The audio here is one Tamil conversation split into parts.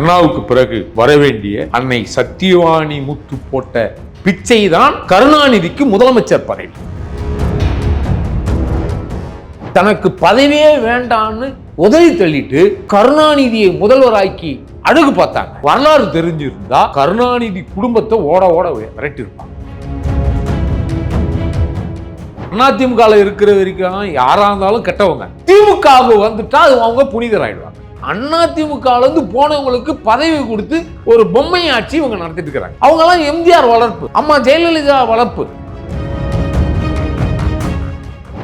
அண்ணாவுக்கு பிறகு வர வேண்டிய அன்னை சத்தியவாணி முத்து போட்ட பிச்சை தான் கருணாநிதிக்கு முதலமைச்சர் பதவி. தனக்கு பதவியே வேண்டான்னு உதவி தள்ளிட்டு கருணாநிதியை முதல்வராக்கி அழகு பார்த்தாங்க. வரலாறு தெரிஞ்சிருந்தா கருணாநிதி குடும்பத்தை ஓட ஓட விரட்டியிருப்பாங்க. அதிமுக இருக்கிற வரைக்கும் யாரா இருந்தாலும் கெட்டவங்க. திமுக வந்துட்டா அது அவங்க புனிதராயிடுவாங்க. அண்ணா இருந்து போனவங்களுக்கு பதவி கொடுத்து ஒரு பொம்மை ஆட்சி இவங்க நடத்திட்டு இருக்கிறாங்க அவங்க எல்லாம் எம்ஜிஆர் வளர்ப்பு அம்மா ஜெயலலிதா வளர்ப்பு.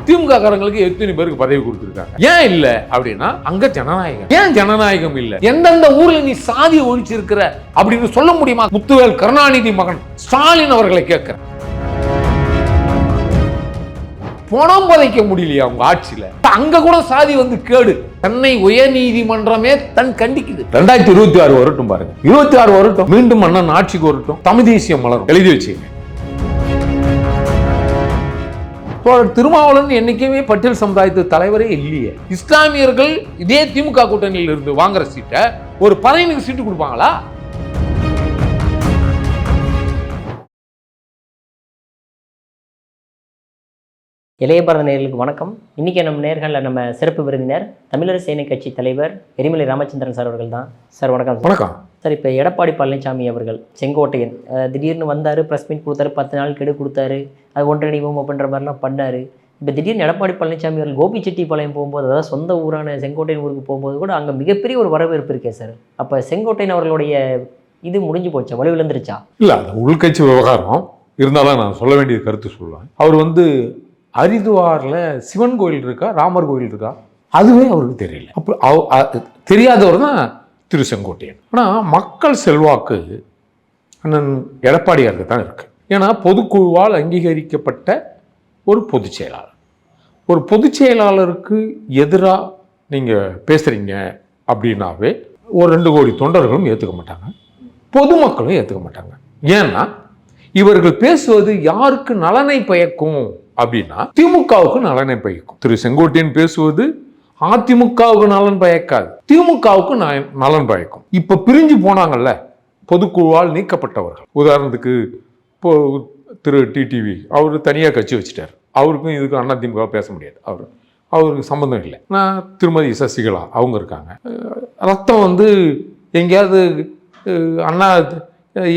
திமுக காரங்களுக்கு எத்தனை பேருக்கு பதவி கொடுத்துருக்காங்க? ஏன் இல்ல அப்படின்னா அங்க ஜனநாயகம். ஏன் ஜனநாயகம் இல்ல? எந்தெந்த ஊர்ல நீ சாதி ஒழிச்சிருக்கிற அப்படின்னு சொல்ல முடியுமா? முத்துவேல் கருணாநிதி மகன் ஸ்டாலின் அவர்களை கேட்கிறேன். பணம் புதைக்க முடியலையா அவங்க ஆட்சியில? அங்க கூட சாதி வந்து கேடு. தன்னை உயர் நீதிமன்றமே தன் கண்டிக்குது. ரெண்டாயிரத்தி இருபத்தி ஆறு வரட்டும் பாருங்க. இருபத்தி ஆறு வரட்டும். மீண்டும் அண்ணன் ஆட்சிக்கு வரட்டும். தமிழ் தேசியம் மலரும். எழுதி வச்சுங்க தோழர் திருமாவளவன் என்னைக்குமே பட்டியல் சமுதாயத்து தலைவரே இல்லையே. இஸ்லாமியர்கள் இதே திமுக கூட்டணியில் இருந்து வாங்குற சீட்டை ஒரு பதவிக்கு சீட்டு கொடுப்பாங்களா? இளைய பாரத நேயர்களுக்கு வணக்கம். இன்றைக்கி நம்ம நேர்களில் நம்ம சிறப்பு விருந்தினர் தமிழர் சேனை கட்சி தலைவர் எரிமலை ராமச்சந்திரன் சார் அவர்கள் தான் சார் வணக்கம். வணக்கம். சார் இப்போ எடப்பாடி பழனிசாமி அவர்கள் செங்கோட்டையன் திடீர்னு வந்தார் ப்ரெஸ் மீட் கொடுத்தாரு பத்து நாள் கெடு கொடுத்தாரு அது ஒன்றிணைவோம் அப்படின்ற மாதிரிலாம் பண்ணார். இப்போ திடீர்னு எடப்பாடி பழனிசாமி அவர்கள் கோபிச்செட்டிப்பாளையம் போகும்போது அதாவது சொந்த ஊரான செங்கோட்டையன் ஊருக்கு போகும்போது கூட அங்கே மிகப்பெரிய ஒரு வரவேற்பு இருக்கே சார். அப்போ செங்கோட்டையன் அவர்களுடைய இது முடிஞ்சு போச்சா? வலுவிழந்துருச்சா இல்ல அது உள்கட்சி விவகாரம். இருந்தாலும் நான் சொல்ல வேண்டிய கருத்து சொல்லுவேன் அவர் வந்து ஹரிதுவாரில் சிவன் கோயில் இருக்கா ராமர் கோயில் இருக்கா? அதுவே அவருக்கு தெரியல. அப்போ அவ- தெரியாதவர் தான் திரு செங்கோட்டையன் ஆனால் மக்கள் செல்வாக்கு அண்ணன் எடப்பாடியாருக்கு தான் இருக்குது ஏன்னா பொதுக்குழுவால் அங்கீகரிக்கப்பட்ட ஒரு பொதுச் செயலாளர். ஒரு பொதுச் செயலாளருக்கு எதிராக நீங்கள் பேசுகிறீங்க அப்படின்னாவே ஒரு ரெண்டு கோடி தொண்டர்களும் ஏற்றுக்க மாட்டாங்க. பொதுமக்களும் ஏற்றுக்க மாட்டாங்க. ஏன்னா இவர்கள் பேசுவது யாருக்கு நலனை பயக்கும்? அப்படின்னா திமுகவுக்கு நலனை பயக்கும். திரு செங்கோட்டையன் பேசுவது அதிமுகவுக்கு நலன் பயக்காது. திமுகவுக்கு நலன் பயக்கும். இப்ப பிரிஞ்சு போனாங்கல்ல பொதுக்குழுவால் நீக்கப்பட்டவர்கள். உதாரணத்துக்கு இப்போ திரு டிடிவி அவர் தனியாக கட்சி வச்சுட்டார். அவருக்கும் இதுக்கும் அண்ணா திமுக பேச முடியாது. அவர் அவருக்கு சம்மந்தம் இல்லை. நான் திருமதி சசிகலா அவங்க இருக்காங்க. ரத்தம் வந்து எங்கேயாவது அண்ணா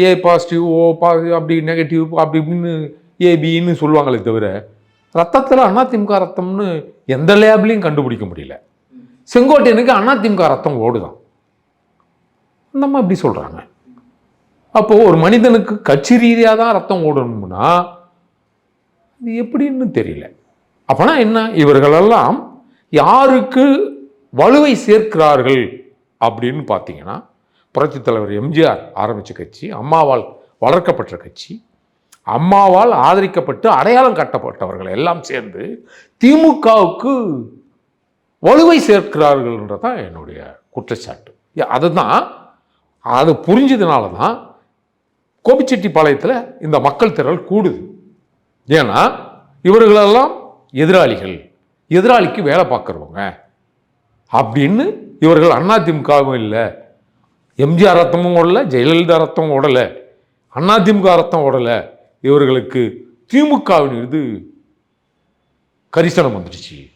ஏ பாசிட்டிவ் ஓ பாசிட்டிவ் அப்படி நெகட்டிவ் அப்படி இப்படின்னு ஏபின்னு சொல்லுவாங்களே தவிர ரத்தத்தில் அதிமுக ரத்தம்னு எந்த லேபிளையும் கண்டுபிடிக்க முடியல. செங்கோட்டையனுக்கு அதிமுக ரத்தம் ஓடுதான். நம்ம அப்படி சொல்கிறாங்க அப்போது ஒரு மனிதனுக்கு கட்சி ரீதியாக தான் ரத்தம் ஓடணும்னா அது எப்படின்னு தெரியல. அப்போனா என்ன? இவர்களெல்லாம் யாருக்கு வலுவை சேர்க்கிறார்கள் அப்படின்னு பார்த்தீங்கன்னா புரட்சித் தலைவர் எம்ஜிஆர் ஆரம்பித்த கட்சி அம்மாவால் வளர்க்கப்பட்ட கட்சி அம்மாவால் ஆதரிக்கப்பட்டு அடையாளம் காட்டப்பட்டவர்கள் எல்லாம் சேர்ந்து திமுகவுக்கு வலுவை சேர்க்கிறார்கள்ன்றது தான் என்னுடைய குற்றச்சாட்டு. அதுதான் அது புரிஞ்சதுனால தான் கோபிச்செட்டிப்பாளையத்தில் இந்த மக்கள் திரள் கூடுது. ஏன்னா இவர்களெல்லாம் எதிராளிகள் எதிராளிக்கு வேலை பார்க்குறவங்க. அப்படின்னு இவர்கள் அதிமுகவும் இல்லை எம்ஜிஆர் ரத்தமும் ஓடலை ஜெயலலிதா ரத்தம் ஓடலை அதிமுக ரத்தம் ஓடலை இவர்களுக்கு திமுகவின் மீது கரிசனம் வந்துடுச்சு.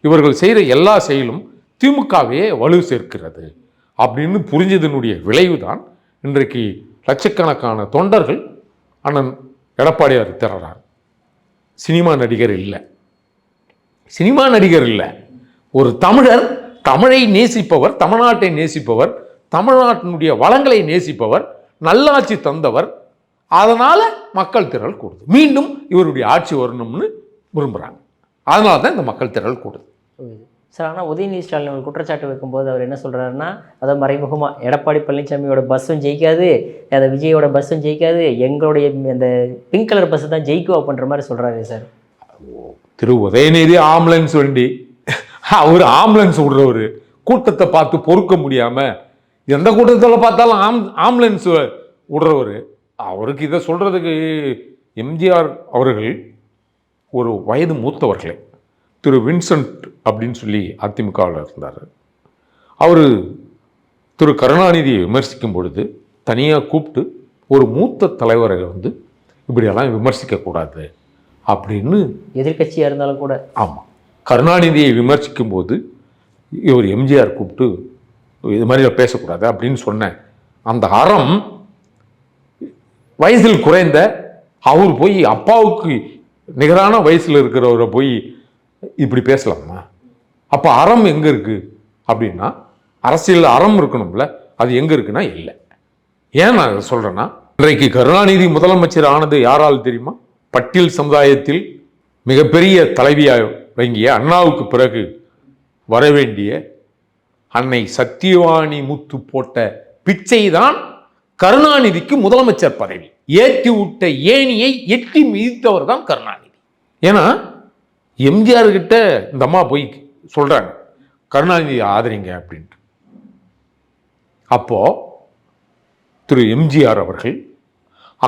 இவர்கள் செய்கிற எல்லா செயலும் திமுகவையே வலு சேர்க்கிறது அப்படின்னு புரிஞ்சதனுடைய விளைவு தான் இன்றைக்கு லட்சக்கணக்கான தொண்டர்கள் அண்ணன் எடப்பாடியார் திறறார் சினிமா நடிகர் இல்லை. சினிமா நடிகர் இல்லை. ஒரு தமிழர் தமிழை நேசிப்பவர் தமிழ்நாட்டை நேசிப்பவர் தமிழ்நாட்டினுடைய வளங்களை நேசிப்பவர் நல்லாட்சி தந்தவர் அதனால மக்கள் திரள் கூடுது. மீண்டும் இவருடைய ஆட்சி வரணும்னு விரும்புகிறாங்க அதனால தான் இந்த மக்கள் திரள் கூடுது. சார் ஆனால் உதயநிதி ஸ்டாலின் அவர்கள் குற்றச்சாட்டு வைக்கும்போது அவர் என்ன சொல்கிறாருன்னா அதாவது மறைமுகமாக எடப்பாடி பழனிசாமியோட பஸ்ஸும் ஜெயிக்காது அந்த விஜயோட பஸ்ஸும் ஜெயிக்காது எங்களுடைய அந்த பிங்க் கலர் பஸ் தான் ஜெயிக்கும் அப்படின்ற மாதிரி சொல்கிறாரு சார். திரு உதயநிதி ஆம்புலன்ஸ் வண்டி அவர் ஆம்புலன்ஸ் விடுறவர் கூட்டத்தை பார்த்து பொறுக்க முடியாம எந்த கூட்டத்தில் பார்த்தாலும் ஆம் ஆம்புலன்ஸ் விடுறவர் அவருக்கு இதை சொல்றதுக்கு எம்ஜிஆர் அவர்கள் ஒரு வயது மூத்தவர்களே. திரு வின்சென்ட் அப்படின்னு சொல்லி அதிமுகவில் இருந்தார். அவர் திரு கருணாநிதியை விமர்சிக்கும் பொழுது தனியாக கூப்பிட்டு ஒரு மூத்த தலைவரை வந்து இப்படியெல்லாம் விமர்சிக்கக்கூடாது அப்படின்னு எதிர்க்கட்சியாக இருந்தாலும் கூட. ஆமாம் கருணாநிதியை விமர்சிக்கும் போது இவர் எம்ஜிஆர் கூப்பிட்டு இது மாதிரி பேசக்கூடாது அப்படின்னு சொன்னேன் அந்த அறம் வயசில் குறைந்த அவர் போய் அப்பாவுக்கு நிகரான வயசில் இருக்கிறவரை போய் இப்படி பேசலாமா? அப்போ அறம் எங்கே இருக்குது அப்படின்னா அரசியல் அறம் இருக்கணும்ல அது எங்கே இருக்குன்னா இல்லை. ஏன் நான் சொல்கிறேன்னா இன்றைக்கு கருணாநிதி முதலமைச்சர் ஆனது யாரால் தெரியுமா? பட்டியல் சமுதாயத்தில் மிகப்பெரிய தலைவியாக வங்கிய அண்ணாவுக்கு பிறகு வரவேண்டிய அன்னை சத்தியவாணி முத்து போட்ட பிச்சை தான் கருணாநிதிக்கு முதலமைச்சர் பதவி. ஏற்றி விட்ட ஏணியை எட்டி மிதித்தவர் தான் கருணாநிதி. ஏன்னா எம்ஜிஆர் கிட்ட இந்த அம்மா போய் சொல்றாங்க கருணாநிதி ஆதரிங்க அப்படின்ட்டு. அப்போ திரு எம்ஜிஆர் அவர்கள்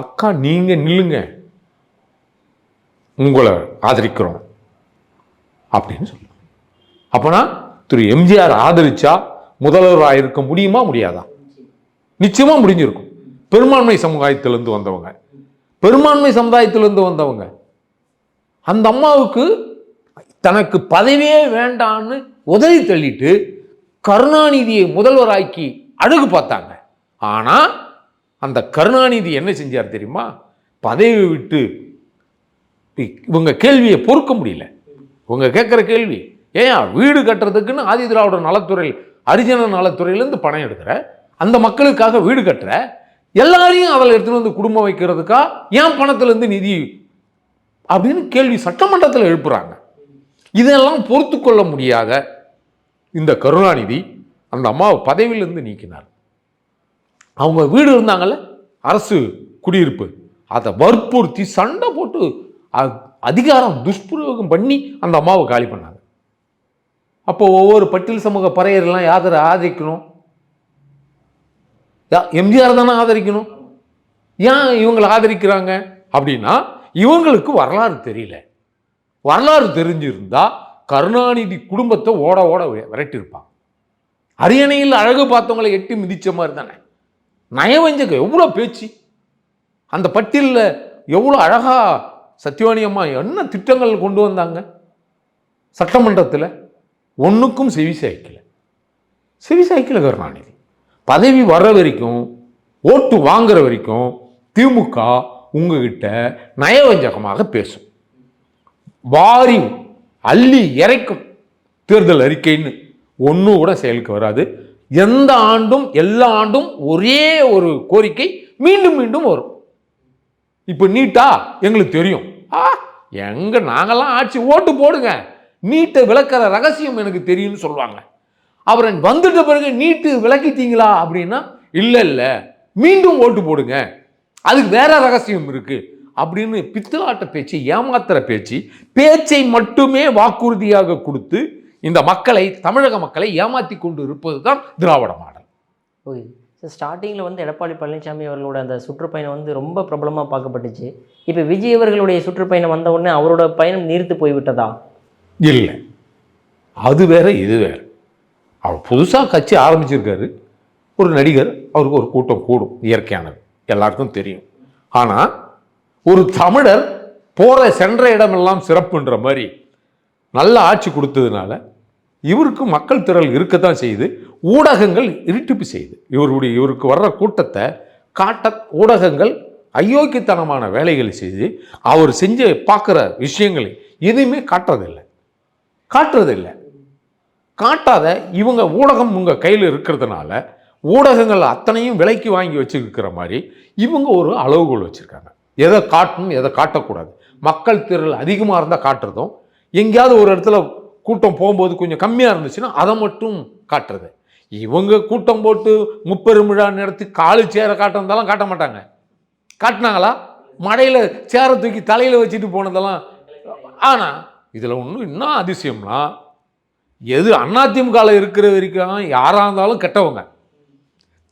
அக்கா நீங்க நில்லுங்க. உங்களை ஆதரிக்கிறோம். அப்படின்னு சொல்லுவாங்க அப்போனா திரு எம்ஜிஆர் ஆதரிச்சா முதல்வராக இருக்க முடியுமா? முடியாதா? நிச்சயமாக முடிஞ்சிருக்கும். பெரும்பான்மை சமுதாயத்திலேருந்து வந்தவங்க. பெரும்பான்மை சமுதாயத்திலேருந்து வந்தவங்க. அந்த அம்மாவுக்கு தனக்கு பதவியே வேண்டான்னு உதவி தள்ளிட்டு கருணாநிதியை முதல்வராக்கி அழகு பார்த்தாங்க. ஆனால் அந்த கருணாநிதி என்ன செஞ்சார் தெரியுமா? பதவி விட்டு இவங்க கேள்வியை பொறுக்க முடியல. இவங்க கேட்குற கேள்வி ஏன் வீடு கட்டுறதுக்குன்னு ஆதி திராவிட நலத்துறை ஹரிஜன நலத்துறையிலேருந்து பணம் எடுக்கிற? அந்த மக்களுக்காக வீடு கட்டுற எல்லாரையும் அதில் எடுத்துன்னு வந்து குடும்பம் வைக்கிறதுக்கா ஏன் பணத்திலேருந்து நிதி அப்படின்னு கேள்வி சட்டமன்றத்தில் எழுப்புறாங்க. இதெல்லாம் பொறுத்து கொள்ள முடியாத இந்த கருணாநிதி அந்த அம்மாவை பதவியிலிருந்து நீக்கினார். அவங்க வீடு இருந்தாங்கல்ல அரசு குடியிருப்பு அதை வற்புறுத்தி சண்டை போட்டு அதிகாரம் துஷ்பிரயோகம் பண்ணி அந்த அம்மாவை காலி பண்ணாங்க. அப்போ ஒவ்வொரு பட்டியல் சமூக பறையர்லாம் யாதரை ஆதரிக்கணும்? எம்ஜிஆர் தானே ஆதரிக்கணும். ஏன் இவங்களை ஆதரிக்கிறாங்க? அப்படின்னா இவங்களுக்கு வரலாறு தெரியல. வரலாறு தெரிஞ்சிருந்தா கருணாநிதி குடும்பத்தை ஓட ஓட விரட்டியிருப்பான் அரியணையில் அழகு பார்த்தவங்களை எட்டி மிதித்த மாதிரி தானே. நயவஞ்சக எவ்வளோ பேச்சு. அந்த பட்டியலில் எவ்வளோ அழகாக சத்யவாணி அம்மா என்ன திட்டங்கள் கொண்டு வந்தாங்க? சட்டமன்றத்தில் ஒன்றுக்கும் செவி சாய்க்கலை. செவி சாய்க்கலை கருணாநிதி. பதவி வர்ற வரைக்கும் ஓட்டு வாங்குற வரைக்கும் திமுக உங்ககிட்ட நயவஞ்சகமாக பேசும். வாரி அள்ளி இறைக்கும் தேர்தல் அறிக்கைன்னு ஒன்றும் கூட செயலுக்கு வராது. எந்த ஆண்டும் எல்லா ஆண்டும் ஒரே ஒரு கோரிக்கை மீண்டும் மீண்டும் வரும். இப்போ நீட்டா? எங்களுக்கு தெரியும். ஆ எங்கே நாங்கள்லாம் ஆட்சி ஓட்டு போடுங்க. நீட்டை விளக்கிற ரகசியம் எனக்கு தெரியும்னு சொல்லுவாங்க. அப்புறம் வந்துட்ட பிறகு நீட்டு விளக்கிட்டீங்களா அப்படின்னா இல்லை இல்லை. மீண்டும் ஓட்டு போடுங்க. அதுக்கு வேற ரகசியம் இருக்கு. அப்படின்னு பித்தலாட்ட பேச்சு ஏமாத்துற பேச்சு பேச்சை மட்டுமே வாக்குறுதியாக கொடுத்து இந்த மக்களை தமிழக மக்களை ஏமாத்தி கொண்டு இருப்பது தான் திராவிட மாடல். ஓகே. ஸோ ஸ்டார்டிங்கில் வந்து எடப்பாடி பழனிசாமி அவர்களோட அந்த சுற்றுப்பயணம் வந்து ரொம்ப பிரபலமாக பார்க்கப்பட்டுச்சு. இப்போ விஜய் அவர்களுடைய சுற்றுப்பயணம் வந்த உடனே அவரோட பயணம் நீர்த்து போய்விட்டதா? இல்லை. அது வேற இது வேற. அவர் புதுசாக கட்சி ஆரம்பிச்சிருக்காரு. ஒரு நடிகர் அவருக்கு ஒரு கூட்டம் கூடும் இயற்கையானது. எல்லாருக்கும் தெரியும். ஆனால் ஒரு தமிழர் போகிற சென்ற இடமெல்லாம் சிறப்புன்ற மாதிரி நல்ல ஆட்சி கொடுத்ததுனால இவருக்கு மக்கள் திரள் இருக்கத்தான் செய்யுது. ஊடகங்கள் இருட்டிப்பு செய்யுது இவருடைய இவருக்கு வர்ற கூட்டத்தை காட்ட ஊடகங்கள் அயோக்கியத்தனமான வேலைகளை செய்து அவர் செஞ்சு பார்க்குற விஷயங்களை எதுவுமே காட்டுறதில்லை. காட்டுறதில்லை. காட்டாத இவங்க ஊடகம் உங்கள் கையில் இருக்கிறதுனால ஊடகங்கள் அத்தனையும் விலைக்கு வாங்கி வச்சுருக்கிற மாதிரி இவங்க ஒரு அளவுகோல் வச்சுருக்காங்க. எதை காட்டணும் எதை காட்டக்கூடாது. மக்கள் திரள் அதிகமாக இருந்தால் காட்டுறதும் எங்கேயாவது ஒரு இடத்துல கூட்டம் போகும்போது கொஞ்சம் கம்மியாக இருந்துச்சுன்னா அதை மட்டும் காட்டுறது. இவங்க கூட்டம் போட்டு முப்பெரும் விழா நடத்தி காலு சேரை காட்டுறதெல்லாம் காட்ட மாட்டாங்க. காட்டினாங்களா? மழையில் சேரை தூக்கி தலையில் வச்சுட்டு போனதெல்லாம். ஆனால் இதில் ஒன்றும் இன்னும் அதிசயம்னா எது அதிமுகவில் இருக்கிற வரைக்கும் யாராக இருந்தாலும் கெட்டவங்க.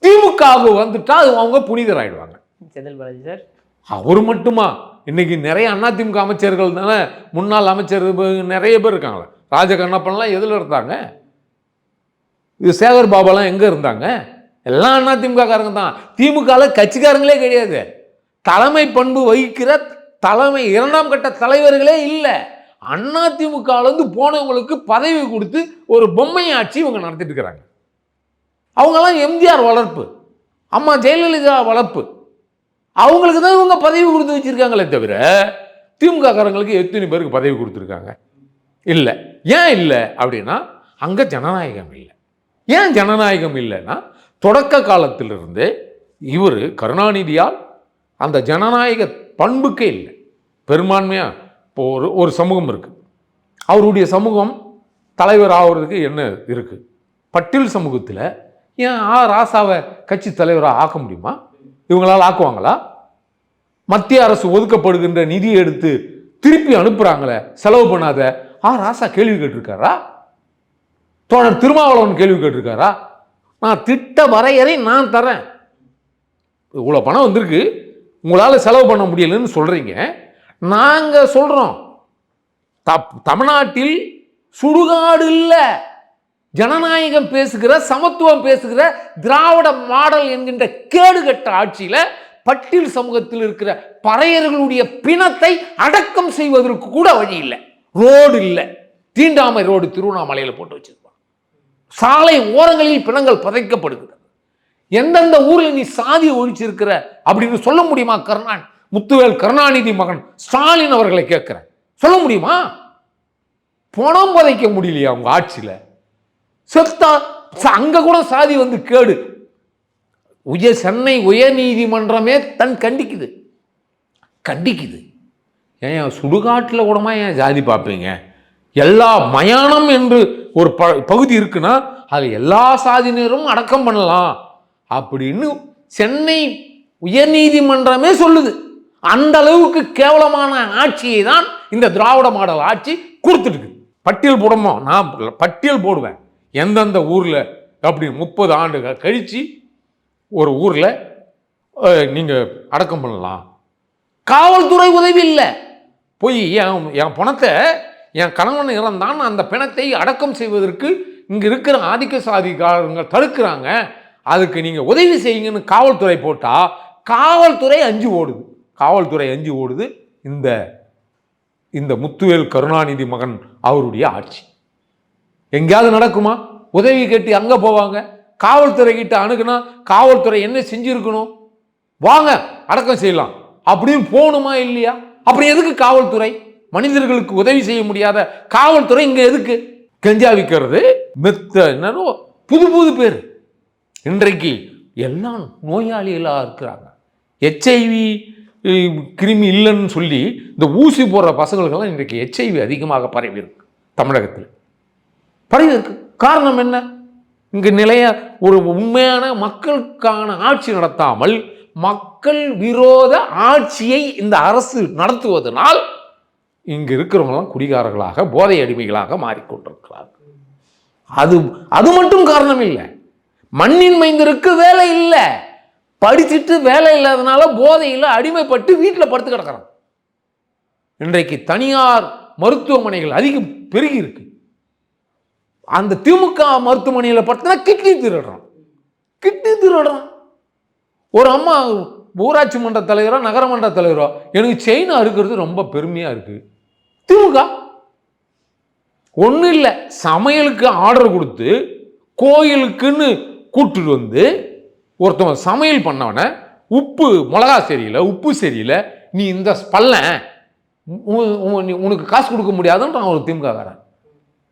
திமுகவுக்கு வந்துட்டா அது அவங்க புனிதராயிடுவாங்க. செந்தில் பாலாஜி சார். அவர் மட்டுமா? இன்னைக்கு நிறைய அதிமுக அமைச்சர்கள் தானே? முன்னாள் அமைச்சர் நிறைய பேர் இருக்காங்களே. ராஜகண்ணப்பன்லாம் எதில் இருந்தாங்க? இது சேகர் பாபாலாம் எங்கே இருந்தாங்க? எல்லாம் அண்ணா திமுககாரங்க தான். திமுகவில் கட்சிக்காரங்களே கிடையாது. தலைமை பண்பு வகிக்கிற தலைமை இரண்டாம் கட்ட தலைவர்களே இல்லை. அண்ணா போனவங்களுக்கு பதவி கொடுத்து ஒரு பொம்மை ஆட்சி இவங்க நடத்திட்டு இருக்கிறாங்க அவங்கெல்லாம் எம்ஜிஆர் வளர்ப்பு அம்மா ஜெயலலிதா வளர்ப்பு. அவங்களுக்கு தான் இவங்க பதவி கொடுத்து வச்சிருக்காங்களே தவிர திமுககாரங்களுக்கு எத்தனை பேருக்கு பதவி கொடுத்துருக்காங்க? இல்லை. ஏன் இல்லை அப்படின்னா அங்கே ஜனநாயகம் இல்லை. ஏன் ஜனநாயகம் இல்லைன்னா தொடக்க காலத்திலிருந்தே இவர் கருணாநிதியால் அந்த ஜனநாயக பண்புக்கே இல்லை. பெரும்பான்மையாக இப்போ ஒரு ஒரு சமூகம் இருக்குது அவருடைய சமூகம் தலைவர் ஆகிறதுக்கு என்ன இருக்குது பட்டியல் சமூகத்தில் ஏன் ஆ ராசாவை கட்சி தலைவராக ஆக்க முடியுமா? இவங்களால் ஆக்குவாங்களா? மத்திய அரசு ஒதுக்கப்படுகின்ற நிதியை எடுத்து திருப்பி அனுப்புகிறாங்களே செலவு பண்ணாத. ஆ ராசா கேள்வி கேட்டிருக்காரா? தோழர் திருமாவளவன் கேள்வி கேட்டிருக்காரா? நான் திட்ட வரையறை நான் தரேன் இவ்வளோ பணம் வந்திருக்கு. உங்களால் செலவு பண்ண முடியலன்னு சொல்கிறீங்க நாங்கள் சொல்கிறோம் தப் தமிழ்நாட்டில் சுடுகாடு இல்லை. ஜனநாயகம் பேசுகிற சமத்துவம் பேசுகிற திராவிட மாடல் என்கின்ற கேடுகட்ட ஆட்சியில் பட்டியல் சமூகத்தில் இருக்கிற பறையர்களுடைய பிணத்தை அடக்கம் செய்வதற்கு கூட வழி இல்லை. ரோடு இல்லை. தீண்டாமை ரோடு திருவண்ணாமலையில் போட்டு வச்சிருப்பான் சாலை ஓரங்களில் பிணங்கள் பதைக்கப்படுகிறது. எந்தெந்த ஊரில் நீ சாதி ஒழிச்சிருக்கிற அப்படின்னு சொல்ல முடியுமா கருணான்? முத்துவேல் கருணாநிதி மகன் ஸ்டாலின் அவர்களை கேட்குறேன். சொல்ல முடியுமா? பணம் புதைக்க முடியலையா அவங்க ஆட்சியில்? செத்தா ச- அங்க கூட சாதி வந்து கேடு. உயர் சென்னை உயர் நீதிமன்றமே தன் கண்டிக்குது. கண்டிக்குது. ஏன் சுடுகாட்டில் கூடமா ஏன் ஜாதி பார்ப்பீங்க? எல்லா மயானம் என்று ஒரு ப பகுதி இருக்குன்னா அது எல்லா சாதியினரும் அடக்கம் பண்ணலாம். அப்படின்னு சென்னை உயர்நீதிமன்றமே சொல்லுது. அந்த அளவுக்கு கேவலமான ஆட்சியை தான் இந்த திராவிட மாடல் ஆட்சி கொடுத்துட்டு பட்டியல் போடமோ நான் பட்டியல் போடுவேன். எந்தெந்த ஊரில் அப்படி முப்பது ஆண்டுகள் கழித்து ஒரு ஊரில் நீங்கள் அடக்கம் பண்ணலாம். காவல்துறை உதவி இல்லை. போய் என் என் பணத்தை என் கணவன் இறந்தான் அந்த பிணத்தை அடக்கம் செய்வதற்கு இங்கே இருக்கிற ஆதிக்க சாதிக்காரங்க தடுக்கிறாங்க. அதுக்கு நீங்கள் உதவி செய்யுங்கன்னு காவல்துறை போட்டால் காவல்துறை அஞ்சு ஓடுது. காவல்துறை அஞ்சு ஓடுது இந்த இந்த முத்துவேல் கருணாநிதி மகன் அவருடைய ஆட்சி. எங்கேயாவது நடக்குமா? உதவி கேட்டு அங்கே போவாங்க. காவல்துறை கிட்ட அணுகுனா காவல்துறை என்ன செஞ்சுருக்கணும்? வாங்க அடக்கம் செய்யலாம். அப்படின்னு போகணுமா இல்லையா? அப்புறம் எதுக்கு காவல்துறை? மனிதர்களுக்கு உதவி செய்ய முடியாத காவல்துறை இங்கே எதுக்கு? கெஞ்சா விற்கிறது மெத்த என்னன்னு புது புது பேர். இன்றைக்கு எல்லாம் நோயாளிகளாக இருக்கிறாங்க. ஹெச்ஐவி கிருமி இல்லைன்னு சொல்லி இந்த ஊசி போடுற பசங்களுக்கெல்லாம் இன்றைக்கு ஹெச்ஐவி அதிகமாக பரவி இருக்கு தமிழகத்தில். பரவி இருக்கு. காரணம் என்ன? இங்கு நிலைய ஒரு உண்மையான மக்களுக்கான ஆட்சி நடத்தாமல் மக்கள் விரோத ஆட்சியை இந்த அரசு நடத்துவதனால் இங்கு இருக்கிறவங்களாம் குடிகாரர்களாக போதை அடிமைகளாக மாறிக்கொண்டிருக்கிறார்கள். அது அது மட்டும் காரணம் இல்லை. மண்ணின் மைந்தருக்கு வேலை இல்லை. படிச்சுட்டு வேலை இல்லாதனால போதையில் அடிமைப்பட்டு வீட்டில் படுத்து கிடக்கிறான். இன்றைக்கு தனியார் மருத்துவமனைகள் அதிகம் பெருகி இருக்கு. அந்த திமுக மருத்துவமனையில் பார்த்தா கிட்னி திருடுறான். கிட்னி திருடுறான். ஒரு அம்மா ஊராட்சி மன்ற தலைவரோ நகரமன்ற தலைவரோ எனக்கு செயின் அறுக்கிறது ரொம்ப பெருமையாக இருக்குது திமுக. ஒன்றும் இல்லை சமையலுக்கு ஆர்டர் கொடுத்து கோயிலுக்குன்னு கூட்டிட்டு வந்து ஒருத்தவன் சமையல் பண்ணவனை உப்பு மிளகா சரியில்லை உப்பு சரியில்லை நீ இந்த பல்லன் உ- உ- நீ- உனக்கு காசு கொடுக்க முடியாதுன்றான் ஒரு திமுககாரன்.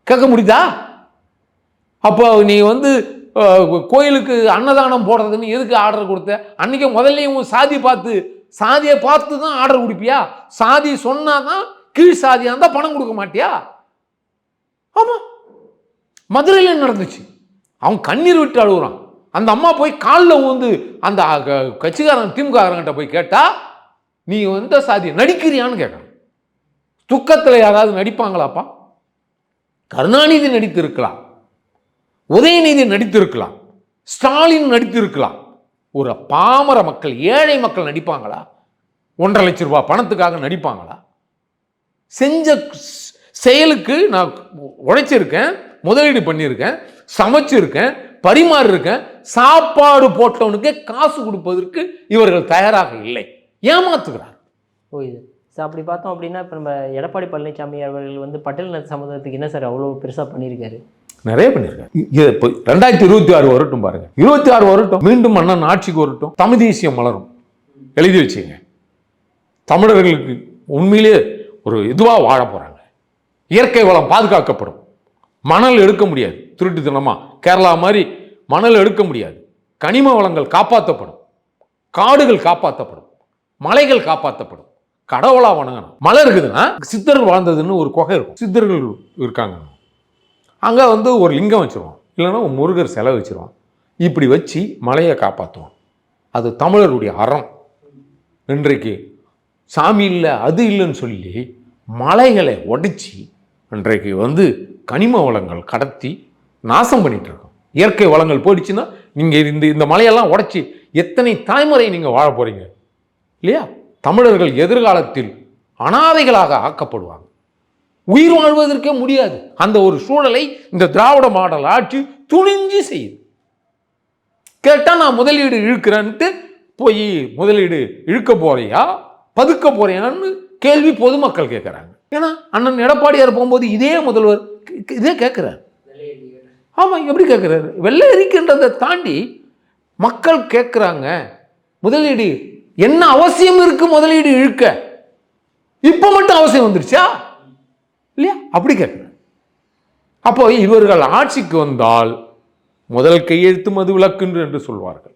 கேட்க முடியுதா? அப்போ நீ வந்து கோயிலுக்கு அன்னதானம் போடுறதுன்னு எதுக்கு ஆர்டர் கொடுத்த? அன்றைக்கி முதல்லையும் உன் சாதி பார்த்து சாதியை பார்த்து தான் ஆர்டர் கொடுப்பியா? சாதி சொன்னால் தான் கீழ் சாதியாக இருந்தால் பணம் கொடுக்க மாட்டியா? ஆமாம் மதுரையில் நடந்துச்சு? அவன் கண்ணீர் விட்டு அழுகுறான். அந்த அம்மா போய் காலில் ஊந்து அந்த க- கட்சிக்காரன் திமுககாரங்கிட்ட போய் கேட்டால் நீ எந்த சாதி நடிக்கிறியான்னு கேட்குறான். துக்கத்தில் யாராவது நடிப்பாங்களாப்பா? கருணாநிதி நடித்திருக்கலாம். உதயநிதி நடித்திருக்கலாம். ஸ்டாலின் நடித்திருக்கலாம். ஒரு பாமர மக்கள் ஏழை மக்கள் நடிப்பாங்களா? ஒன்றரை லட்ச ரூபாய் பணத்துக்காக நடிப்பாங்களா? செஞ்ச செயலுக்கு நான் உழைச்சிருக்கேன் முதலீடு பண்ணியிருக்கேன் சமைச்சிருக்கேன் பரிமாறி இருக்கேன் சாப்பாடு போட்டவனுக்கே காசு கொடுப்பதற்கு இவர்கள் தயாராக இல்லை. ஏமாத்துகிறார். ஓ இது. சார் அப்படி பார்த்தோம் அப்படின்னா இப்போ நம்ம எடப்பாடி பழனிசாமி அவர்கள் வந்து பட்டியலின சமுதாயத்துக்கு என்ன சார் அவ்வளோ பெருசாக பண்ணியிருக்காரு? நிறைய பண்ணியிருக்காரு. இப்போ ரெண்டாயிரத்தி இருபத்தி ஆறு வரட்டும் பாருங்க. இருபத்தி ஆறு வரட்டும் மீண்டும் அண்ணன் ஆட்சிக்கு வரட்டும் தமிழ் தேசியம் மலரும். எழுதி வச்சுங்க. தமிழர்களுக்கு உண்மையிலே ஒரு இதுவாக வாழ போறாங்க. இயற்கை வளம் பாதுகாக்கப்படும். மணல் எடுக்க முடியாது. திருட்டுத்தனமா. கேரளா மாதிரி மணல் எடுக்க முடியாது. கனிம வளங்கள் காப்பாற்றப்படும் காடுகள் காப்பாற்றப்படும் மலைகள் காப்பாற்றப்படும் கடவுளா வணங்கணும். மலை இருக்குதுன்னா சித்தர்கள் வாழ்ந்ததுன்னு ஒரு குகை இருக்கும். சித்தர்கள் இருக்காங்க. அங்கே வந்து ஒரு லிங்கம் வச்சுருவோம் இல்லைன்னா முருகர் செலவு வச்சுருவான். இப்படி வச்சு மலையை காப்பாற்றுவான் அது தமிழருடைய அறம். இன்றைக்கு சாமி இல்லை அது இல்லைன்னு சொல்லி மலைகளை உடைச்சி இன்றைக்கு வந்து கனிம வளங்கள் கடத்தி நாசம் பண்ணிகிட்ருக்கோம் இருக்கோம் இயற்கை வளங்கள் போயிடுச்சுன்னா நீங்கள் இந்த இந்த மலையெல்லாம் உடைச்சி எத்தனை தலைமுறை நீங்கள் வாழ போகிறீங்க இல்லையா? தமிழர்கள் எதிர்காலத்தில் அனாதைகளாக ஆக்கப்படுவாங்க. உயிர் வாழ்வதற்கே முடியாது. அந்த ஒரு சூழலை இந்த திராவிட மாடல் ஆட்சி துணிஞ்சு செய்யுது. கேட்டால் நான் முதலீடு இழுக்கிறேன்ட்டு போய் முதலீடு இழுக்க போறியா? பதுக்க போறியான்னு கேள்வி பொதுமக்கள் கேட்குறாங்க ஏன்னா அண்ணன் எடப்பாடியார் போகும்போது இதே முதல்வர் இதே கேட்குறாரு ஆமாம் எப்படி கேட்குறாரு வெள்ளை இருக்கின்றதை தாண்டி மக்கள் கேட்குறாங்க முதலீடு என்ன அவசியம் இருக்கு முதலீடு இழுக்க? இப்போ மட்டும் அவசியம் வந்துருச்சா? இல்லையா? அப்படி கேட்குறேன் அப்போ இவர்கள் ஆட்சிக்கு வந்தால் முதல் கையெழுத்து மது விளக்குன்று என்று சொல்வார்கள்.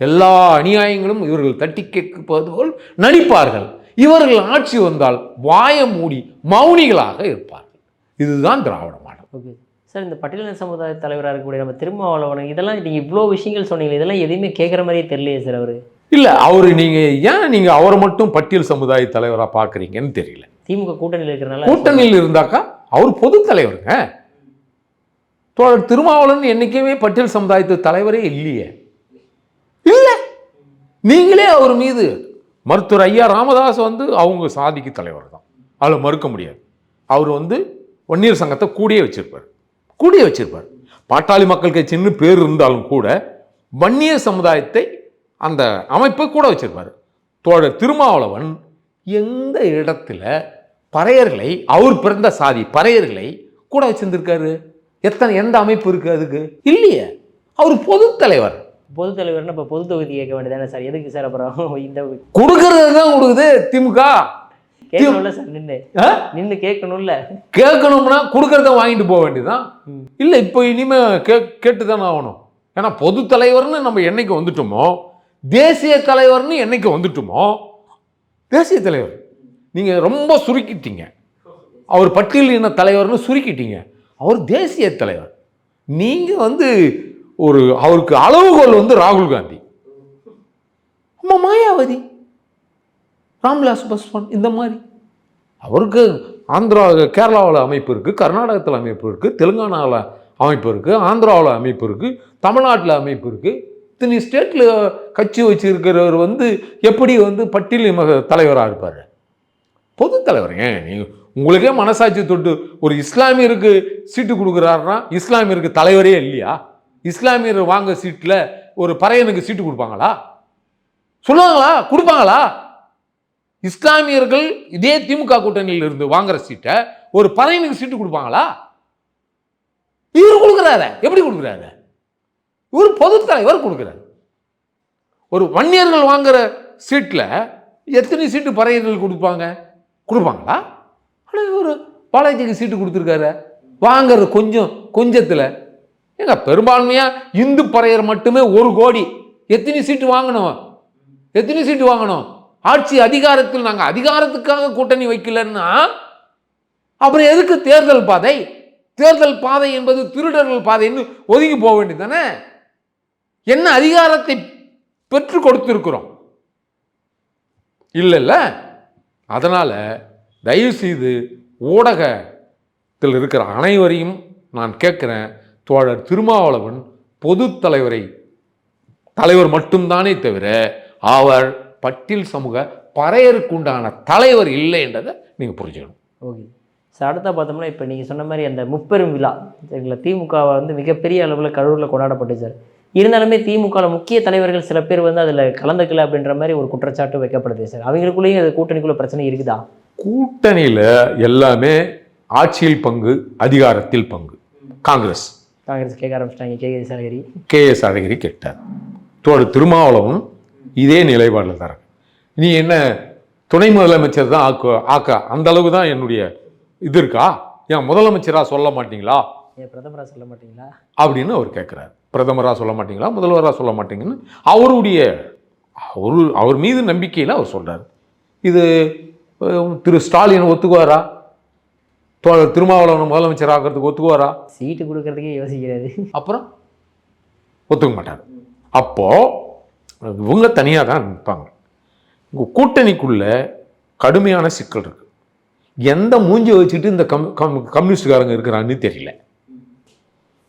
எல்லா அநியாயங்களும் இவர்கள் தட்டி கேட்பது போல் நடிப்பார்கள். இவர்கள் ஆட்சி வந்தால் வாய மூடி மௌனிகளாக இருப்பார்கள். இதுதான் திராவிட மாடல். ஓகே. சார் இந்த பட்டியலின சமுதாய தலைவராக இருக்கக்கூடிய நம்ம திருமாவளவன் இதெல்லாம் நீங்கள் இவ்வளோ விஷயங்கள் சொன்னீங்க இதெல்லாம் எதையுமே கேட்குற மாதிரியே தெரியலையே சார் அவர்? இல்லை அவர் நீங்கள் ஏன் நீங்கள் அவரை மட்டும் பட்டியல் சமுதாய தலைவராக பார்க்குறீங்கன்னு தெரியல. திமுக கூட்டணியில் இருக்கிறனால கூட்டணியில் இருந்தாக்கா அவர் பொது தலைவருங்க. தோழர் திருமாவளவன் என்னைக்குமே பட்டியல் சமுதாயத்து தலைவரே இல்லையே. இல்லை. நீங்களே அவர் மீது மருத்துவர் ஐயா ராமதாஸ் வந்து அவங்க சாதிக்கு தலைவர் தான். அதில் மறுக்க முடியாது. அவர் வந்து வன்னியர் சங்கத்தை கூடியே வச்சிருப்பார். கூடியே வச்சிருப்பார். பாட்டாளி மக்கள் கட்சின்னு பேர் இருந்தாலும் கூட வன்னியர் சமுதாயத்தை அந்த அமைப்பை கூட வச்சிருப்பார். தோழர் திருமாவளவன் எந்த இடத்துல பறையர்களை அவர் பிறந்த சாதி பறையர்களை கூட வச்சிருந்திருக்காரு? எத்தனை எந்த அமைப்பு இருக்கு அதுக்கு? இல்லையே. அவர் பொது தலைவர். பொது தலைவர்னா இப்போ பொது தொகுதி கேட்க வேண்டியதானே சார்? எதுக்கு சார் அப்புறம் இந்த கொடுக்கறது தான் கொடுக்குது திமுக. கேட்கணும்ல சார் நின்று? நின்று கேட்கணும்ல. கேட்கணும்னா கொடுக்கறத வாங்கிட்டு போக வேண்டியதுதான் இல்லை இப்போ இனிமே கே கேட்டு தானே ஆகணும். ஏன்னா பொது தலைவர்னு நம்ம என்னைக்கு வந்துட்டோமோ தேசிய தலைவர்னு என்னைக்கு வந்துட்டோமோ தேசிய தலைவர். நீங்கள் ரொம்ப சுருக்கிட்டீங்க. அவர் பட்டியல் இன தலைவர்னு சுருக்கிட்டீங்க. அவர் தேசிய தலைவர். நீங்கள் வந்து ஒரு அவருக்கு அளவுகோல் வந்து ராகுல் காந்தி. அம்மா மாயாவதி. ராம்விலாஸ் பாஸ்வான் இந்த மாதிரி. அவருக்கு ஆந்திரா கேரளாவில் அமைப்பு இருக்குது கர்நாடகத்தில் அமைப்பு இருக்குது தெலுங்கானாவில் அமைப்பு இருக்குது ஆந்திராவில் அமைப்பு இருக்குது தமிழ்நாட்டில் அமைப்பு இருக்குது இத்தனை ஸ்டேட்டில் கட்சி வச்சிருக்கிறவர் வந்து எப்படி வந்து பட்டியல் தலைவராக இருப்பார்? பொது தலைவர் ஏன்? நீங்கள் உங்களுக்கே மனசாட்சி தொட்டு ஒரு இஸ்லாமியருக்கு சீட்டு கொடுக்குறாருன்னா இஸ்லாமியருக்கு தலைவரே இல்லையா? இஸ்லாமியர் வாங்க சீட்டில் ஒரு பறையனுக்கு சீட்டு கொடுப்பாங்களா? சொல்லுவாங்களா? கொடுப்பாங்களா? இஸ்லாமியர்கள் இதே திமுக கூட்டணியில் இருந்து வாங்குற சீட்டை ஒரு பறையனுக்கு சீட்டு கொடுப்பாங்களா? இவர் கொடுக்குறாரு. எப்படி கொடுக்குறாரு? இவர் பொது தலைவர் கொடுக்குறாரு. ஒரு வன்னியர்கள் வாங்குற சீட்டில் எத்தனை சீட்டு பறையர்கள் கொடுப்பாங்க? கொடுப்பாங்களா? ஆனால் இவர் பாலாஜிக்கு சீட்டு கொடுத்துருக்காரு. வாங்குற கொஞ்சம் கொஞ்சத்தில் ஏங்க பெரும்பான்மையாக இந்து பறையர் மட்டுமே ஒரு கோடி. எத்தனை சீட்டு வாங்கணும்? எத்தனை சீட்டு வாங்கணும்? ஆட்சி அதிகாரத்தில் நாங்கள் அதிகாரத்துக்காக கூட்டணி வைக்கலன்னா அப்புறம் எதுக்கு தேர்தல் பாதை? தேர்தல் பாதை என்பது திருடர்கள் பாதைன்னு ஒதுங்கி போக வேண்டியது தானே என்ன அதிகாரத்தை பெற்று கொடுத்திருக்கிறோம்? இல்லைல்ல. அதனால் தயவுசெய்து ஊடகத்தில் இருக்கிற அனைவரையும் நான் கேட்குறேன். தோழர் திருமாவளவன் பொது தலைவரை தலைவர் மட்டும்தானே தவிர அவர் பட்டியல் சமூக பறையருக்குண்டான தலைவர் இல்லை என்றதை நீங்கள் புரிஞ்சுக்கணும். ஓகே. சார் அடுத்தா பார்த்தோம்னா இப்போ நீங்கள் சொன்ன மாதிரி அந்த முப்பெரும் விழா சரிங்களா திமுக வந்து மிகப்பெரிய அளவில் கரூரில் கொண்டாடப்பட்டுச்சு சார். இருந்தாலுமே திமுகவில் முக்கிய தலைவர்கள் சில பேர் வந்து அதில் கலந்துக்கல அப்படின்ற மாதிரி ஒரு குற்றச்சாட்டு வைக்கப்படுது சார். அவங்களுக்குள்ளேயும் அது கூட்டணிக்குள்ள பிரச்சனை இருக்குதா? கூட்டணியில் எல்லாமே ஆட்சியில் பங்கு அதிகாரத்தில் பங்கு. காங்கிரஸ். காங்கிரஸ் கேட்க ஆரம்பிச்சிட்டாங்க. கே. கே. சாலகிரி. கே. எஸ் அழகிரி கேட்டார். தோடு திருமாவளவன் இதே நிலைப்பாடில் தரேன் நீ என்ன துணை முதலமைச்சர் தான் ஆக்க ஆக்க அந்த அளவுக்கு தான் என்னுடைய இது இருக்கா? ஏன் முதலமைச்சராக சொல்ல மாட்டீங்களா? ஏன் பிரதமராக சொல்ல மாட்டீங்களா? அப்படின்னு அவர் கேட்குறாரு. பிரதமராக சொல்ல மாட்டீங்களா? முதல்வராக சொல்ல மாட்டீங்கன்னு அவருடைய அவரு அவர் மீது நம்பிக்கையில் அவர் சொல்றாரு. இது திரு ஸ்டாலின் ஒத்துக்குவாரா? திருமாவளவன் முதலமைச்சர் ஆகிறதுக்கு ஒத்துக்குவாரா? சீட்டு கொடுக்கறதுக்கே யோசிக்கிறாரு. அப்புறம்? ஒத்துக்க மாட்டார். அப்போ இவங்க தனியாக தான் நிற்பாங்க உங்க கூட்டணிக்குள்ள கடுமையான சிக்கல் இருக்கு. எந்த மூஞ்சி வச்சுட்டு இந்த கம் கம் கம்யூனிஸ்டுக்காரங்க இருக்கிறான்னு தெரியல.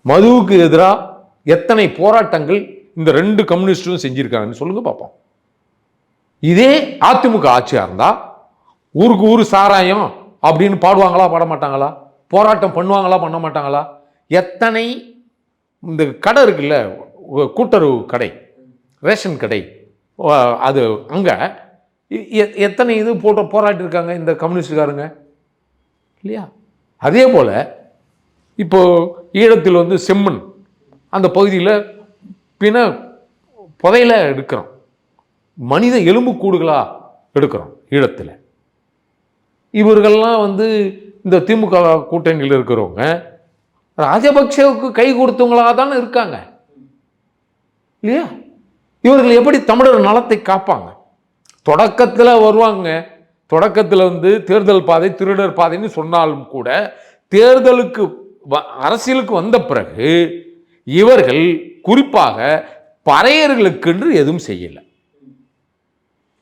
மதுவுக்கு எதிராக எத்தனை போராட்டங்கள் இந்த ரெண்டு கம்யூனிஸ்டும் செஞ்சிருக்காங்கன்னு சொல்லுங்க பார்ப்போம் இதே அதிமுக ஆட்சியாக இருந்தா ஊருக்கு ஊர் சாராயம் அப்படின்னு பாடுவாங்களா பாட மாட்டாங்களா போராட்டம் பண்ணுவாங்களா பண்ண மாட்டாங்களா எத்தனை இந்த கடை இருக்குல்ல கூட்டுறவு கடை ரேஷன் கடை அது அங்கே எத்தனை இது போட்டு போராட்டிருக்காங்க இந்த கம்யூனிஸ்டுக்காரங்க இல்லையா? அதே போல் இப்போது ஈழத்தில் வந்து செம்மண் அந்த பகுதியில் பின புதையில எடுக்கிறோம். மனித எலும்பு கூடுகளாக எடுக்கிறோம் ஈழத்தில். இவர்கள்லாம் வந்து இந்த திமுக கூட்டணியில் இருக்கிறவங்க ராஜபக்சேவுக்கு கை கொடுத்தவங்களாக தானே இருக்காங்க. இல்லையா? இவர்கள் எப்படி தமிழர் நலத்தை காப்பாங்க? தொடக்கத்தில் வருவாங்க. தொடக்கத்தில் வந்து தேர்தல் பாதை திருடர் பாதைன்னு சொன்னாலும் கூட தேர்தலுக்கு வ- அரசியலுக்கு வந்த பிறகு இவர்கள் குறிப்பாக பறையர்களுக்கென்று எதுவும் செய்யலை.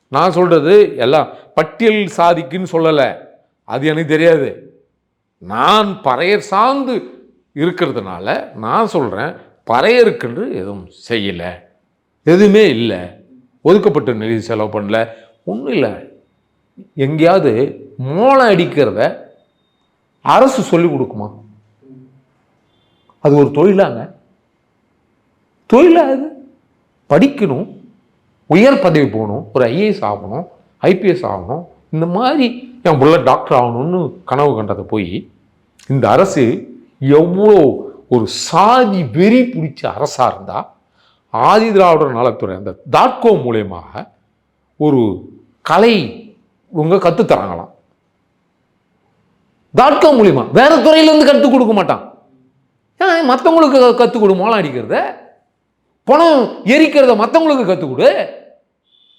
நான் சொல்கிறது எல்லாம் பட்டியல் சாதிக்குன்னு சொல்லலை. அது எனக்கு தெரியாது. நான் பறையர் சார்ந்து இருக்கிறதுனால நான் சொல்கிறேன் பறையருக்குன்று எதுவும் செய்யலை. எதுவுமே இல்லை. ஒதுக்கப்பட்ட நிதி செலவு பண்ணல. ஒன்றும் இல்லை. எங்கேயாவது மோளம் அடிக்கிறத அரசு சொல்லிக் கொடுக்குமா? அது ஒரு தொழிலாங்க. தொழிலாக அது படிக்கணும். உயர் பதவி போகணும். ஒரு ஐஏஎஸ் ஆகணும். ஐபிஎஸ் ஆகணும். இந்த மாதிரி என் பிள்ளை டாக்டர் ஆகணும்னு கனவு கண்டதை போய் இந்த அரசு எவ்வளோ ஒரு சாதி வெறி பிடிச்ச அரசாக இருந்தால் ஆதி திராவிடர் நலத்துறை அந்த தாட்கோ மூலயமாக ஒரு கலை இவங்க கற்றுத்தராங்களாம் தாட்கோ மூலியமா. வேறு துறையிலேருந்து கற்றுக் கொடுக்க மாட்டான். ஏன்? மற்றவங்களுக்கு கற்றுக் கொடு மோளம் அடிக்கிறத. பணம் எரிக்கிறத மற்றவங்களுக்கு கற்றுக் கொடு.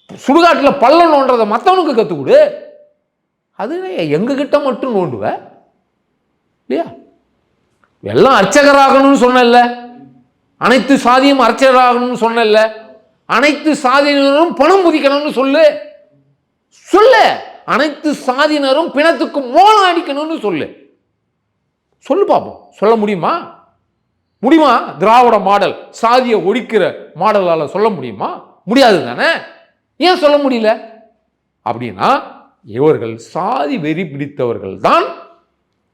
சுடுகாட்டில் பள்ளம் நோண்டுறத மற்றவனுக்கு கற்றுக் கொடு அது எங்ககிட்ட மட்டும் நோண்டுவ இல்லையா? எல்லாம் அர்ச்சகராகணும்னு சொன்னல அனைத்து சாதியும் அர்ச்சகராகணும்னு சொன்னல அனைத்து சாதியினரும் பணம் முதிக்கணும்னு சொல்லு. சொல்லு. அனைத்து சாதியினரும் பிணத்துக்கு மோளம் அடிக்கணும்னு சொல்லு. சொல்லு பார்ப்போம் சொல்ல முடியுமா? முடியுமா? திராவிட மாடல் சாதியை ஒழிக்கிற மாடலால் சொல்ல முடியுமா? முடியாது தானே? ஏன் சொல்ல முடியல? அப்படின்னா இவர்கள் சாதி வெறி பிடித்தவர்கள் தான்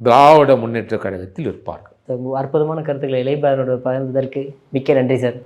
திராவிட முன்னேற்ற கழகத்தில் இருப்பார்கள். அற்புதமான கருத்துக்களை இளைப்பாரோட பகிர்ந்ததற்கு மிக்க நன்றி சார்.